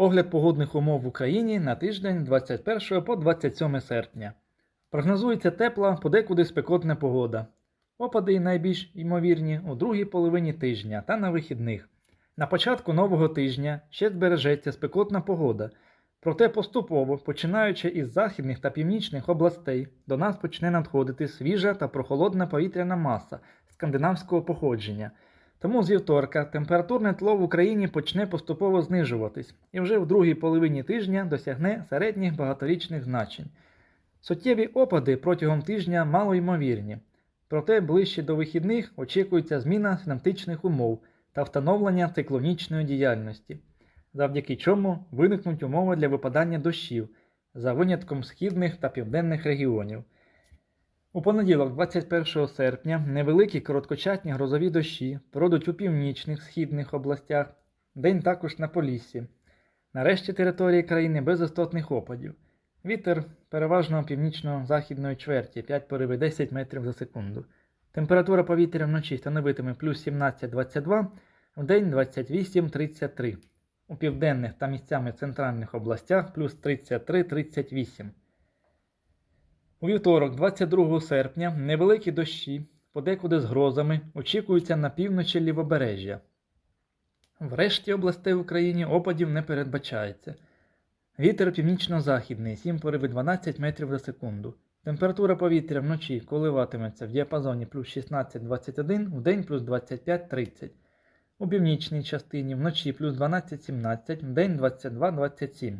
Огляд погодних умов в Україні на тиждень 21 по 27 серпня. Прогнозується тепла, подекуди спекотна погода. Опади найбільш ймовірні у другій половині тижня та на вихідних. На початку нового тижня ще збережеться спекотна погода, проте поступово, починаючи із західних та північних областей, до нас почне надходити свіжа та прохолодна повітряна маса скандинавського походження. Тому з вівторка температурне тло в Україні почне поступово знижуватись і вже в другій половині тижня досягне середніх багаторічних значень. Суттєві опади протягом тижня малоймовірні, проте ближче до вихідних очікується зміна синаптичних умов та встановлення циклонічної діяльності, завдяки чому виникнуть умови для випадання дощів за винятком східних та південних регіонів. У понеділок, 21 серпня, невеликі короткочасні грозові дощі пройдуть у північних східних областях, день також на Поліссі. Нарешті території країни без істотних опадів. Вітер переважно північно-західної чверті 5 пориви 10 метрів за секунду. Температура повітря вночі становитиме плюс 17-22, вдень 28-33. У південних та місцями центральних областях плюс 33-38. У вівторок, 22 серпня, невеликі дощі, подекуди з грозами, очікуються на півночі лівобережжя. В решті областей в Україні опадів не передбачається. Вітер північно-західний 7 пориви 12 метрів за секунду. Температура повітря вночі коливатиметься в діапазоні плюс 16-21, вдень плюс 25-30. У північній частині вночі плюс 12-17, вдень 22-27.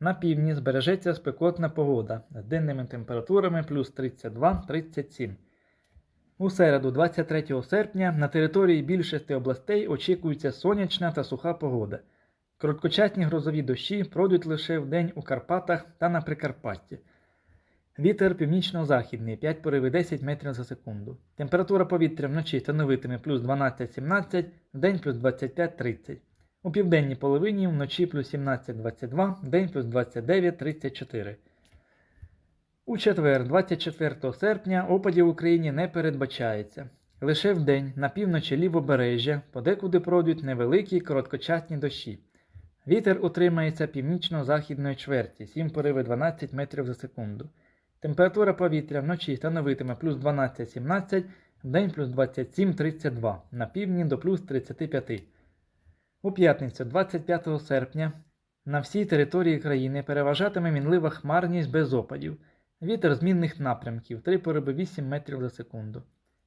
На півдні збережеться спекотна погода з денними температурами плюс 32-37. У середу, 23 серпня, на території більшості областей очікується сонячна та суха погода. Короткочасні грозові дощі пройдуть лише вдень у Карпатах та на Прикарпатті. Вітер північно-західний 5 пориви 10 метрів за секунду. Температура повітря вночі становитиме плюс 12-17, вдень плюс 25-30. У південній половині вночі плюс 17-22, вдень плюс 29-34. У четвер, 24 серпня, опадів в Україні не передбачається. Лише вдень на півночі лівобережжя подекуди пройдуть невеликі короткочасні дощі. Вітер утримається північно-західної чверті 7 пориви 12 метрів за секунду. Температура повітря вночі становитиме плюс 12-17, вдень плюс 27-32, на півдні до плюс 35. У п'ятницю, 25 серпня, на всій території країни переважатиме мінлива хмарність без опадів. Вітер змінних напрямків 3 пориби 8 метрів за секунду.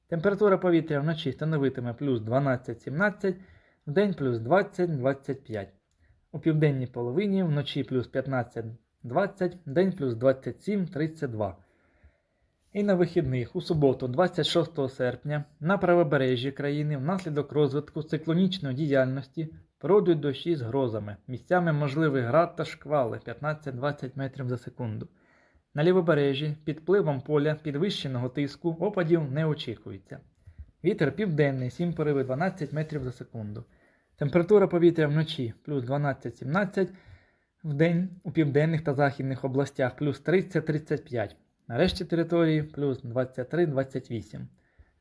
Температура повітря вночі становитиме плюс 12-17, вдень плюс 20-25. У південній половині вночі плюс 15-20, день плюс 27-32. І на вихідних у суботу, 26 серпня, на правобережжі країни внаслідок розвитку циклонічної діяльності пройдуть дощі з грозами, місцями можливий град та шквали 15-20 метрів за секунду. На лівобережжі під впливом поля підвищеного тиску опадів не очікується. Вітер південний 7 пориви 12 метрів за секунду. Температура повітря вночі плюс 12-17, вдень у південних та західних областях плюс 30-35. Решті території плюс 23-28.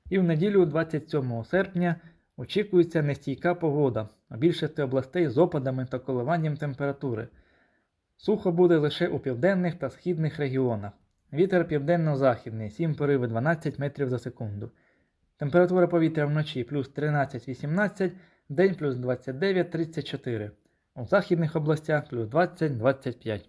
І в неділю 27 серпня очікується нестійка погода у більшості областей з опадами та коливанням температури. Сухо буде лише у південних та східних регіонах. Вітер південно-західний 7 пориви 12 метрів за секунду. Температура повітря вночі плюс 13-18, день плюс 29-34. У західних областях плюс 20-25.